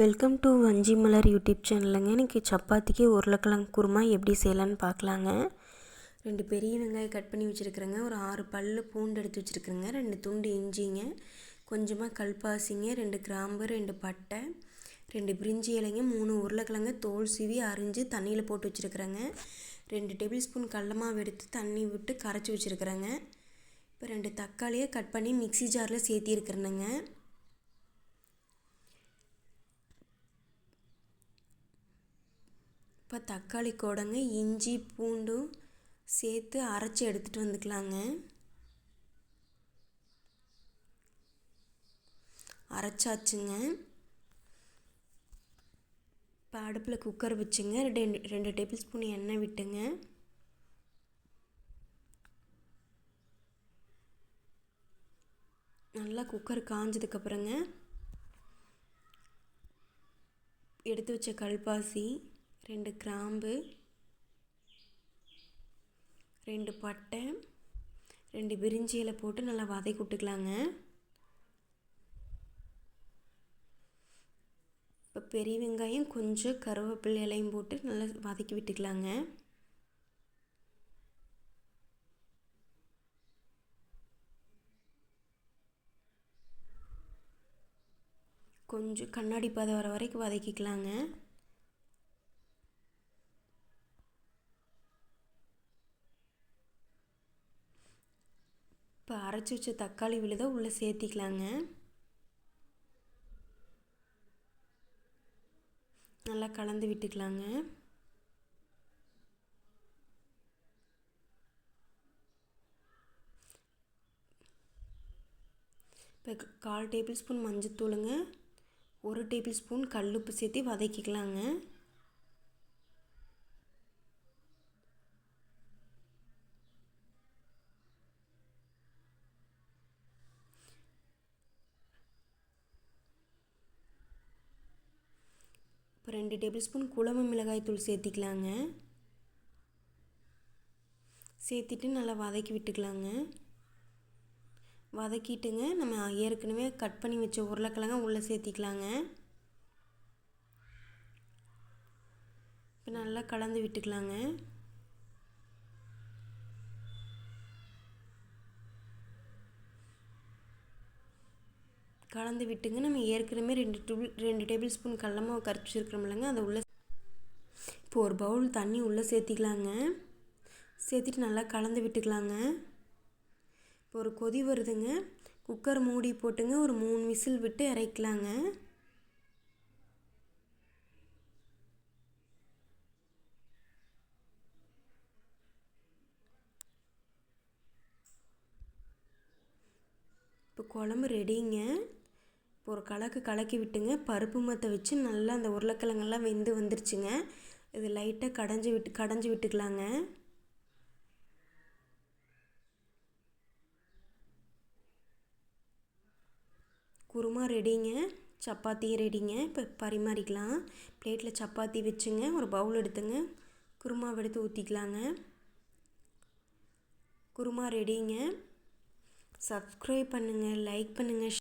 Welcome to வஞ்சி மலர் YouTube சேனலுங்க இன்றைக்கி சப்பாத்திக்கு உருளைக்கிழங்கு குருமா எப்படி செய்யலான்னு பார்க்கலாங்க. ரெண்டு பெரிய வெங்காயம் கட் பண்ணி வச்சுருக்குறேங்க. ஒரு ஆறு பல் பூண்டு எடுத்து வச்சுருக்குறேங்க. ரெண்டு துண்டு இஞ்சிங்க. கொஞ்சமாக கல்பாசிங்க. ரெண்டு கிராம்பு ரெண்டு பட்டை ரெண்டு பிரிஞ்சி இலைங்க மூணு உருளைக்கிழங்கு தோல் சீவி அரிஞ்சு தண்ணியில் போட்டு வச்சுருக்குறேங்க. ரெண்டு டேபிள் ஸ்பூன் கடலமாவு எடுத்து தண்ணி விட்டு கரைச்சி வச்சுருக்குறேங்க. இப்போ ரெண்டு தக்காளியை கட் பண்ணி மிக்ஸி ஜாரில் சேர்த்திருக்கிறேனுங்க. இப்போ தக்காளி கூடங்க இஞ்சி பூண்டும் சேர்த்து அரைச்சி எடுத்துகிட்டு வந்துக்கலாங்க. அரைச்சாச்சுங்க. இப்போ அடுப்பில் குக்கர் வச்சுங்க. ரெண்டு ரெண்டு டேபிள் ஸ்பூன் எண்ணெய் விட்டுங்க. நல்லா குக்கர் காஞ்சதுக்கப்புறங்க எடுத்து வச்ச கல்பாசி ரெண்டு கிராம்பு ரெண்டு பட்டை ரெண்டு பிரிஞ்சி இலை போட்டு நல்லா வதக்கி விட்டுக்கலாங்க. இப்போ பெரிய வெங்காயம் கொஞ்சம் கருவேப்பிலை இலையும் போட்டு நல்லா வதக்கி விட்டுக்கலாங்க. கொஞ்சம் கண்ணாடி பதம் வர வரைக்கும் வதக்கிக்கலாங்க. இப்போ அரைச்சி வச்ச தக்காளி விழுத உள்ளே சேர்த்திக்கலாங்க. நல்லா கலந்து விட்டுக்கலாங்க. இப்போ கால் டேபிள் ஸ்பூன் மஞ்சத்தூளுங்க. ஒரு டேபிள் ஸ்பூன் கல்லுப்பு சேர்த்து வதக்கிக்கலாங்க. இப்போ ரெண்டு டேபிள் ஸ்பூன் குழம்பு மிளகாய்த்தூள் சேர்த்திக்கலாங்க. சேர்த்திட்டு நல்லா வதக்கி விட்டுக்கலாங்க. வதக்கிட்டுங்க நம்ம ஏற்கனவே கட் பண்ணி வச்ச உருளைக்கிழங்க உள்ளே சேர்த்திக்கலாங்க. இப்போ நல்லா கலந்து விட்டுக்கலாங்க. கலந்து விட்டுங்க. நம்ம ஏற்கனவே ரெண்டு டூபிள் ரெண்டு டேபிள் ஸ்பூன் கடலமாக கரைச்சி வச்சுருக்கிறோம்லங்க அதை உள்ளே இப்போ ஒரு பவுல் தண்ணி உள்ளே சேர்த்திக்கலாங்க. சேர்த்திட்டு நல்லா கலந்து விட்டுக்கலாங்க. இப்போ ஒரு கொதி வருதுங்க. குக்கர் மூடி போட்டுங்க. ஒரு மூணு விசில் விட்டு இறக்கலாங்க இப்போ குழம்பு ரெடிங்க இப்போ ஒரு கலக்கு கலக்கி விட்டுங்க. பருப்பு மத்தை வச்சு நல்லா அந்த உருளைக்கிழங்கெல்லாம் வெந்து வந்துருச்சுங்க. இது லைட்டாக கடைஞ்சி விட்டு கடைஞ்சி விட்டுக்கலாங்க. குருமா ரெடிங்க சப்பாத்தி ரெடிங்க இப்போ பரிமாறிக்கலாம். பிளேட்டில் சப்பாத்தி வச்சுங்க. ஒரு பவுல் எடுத்துங்க. குருமாவை எடுத்து ஊற்றிக்கலாங்க குருமா ரெடிங்க சப்ஸ்கிரைப் பண்ணுங்கள் லைக் பண்ணுங்கள்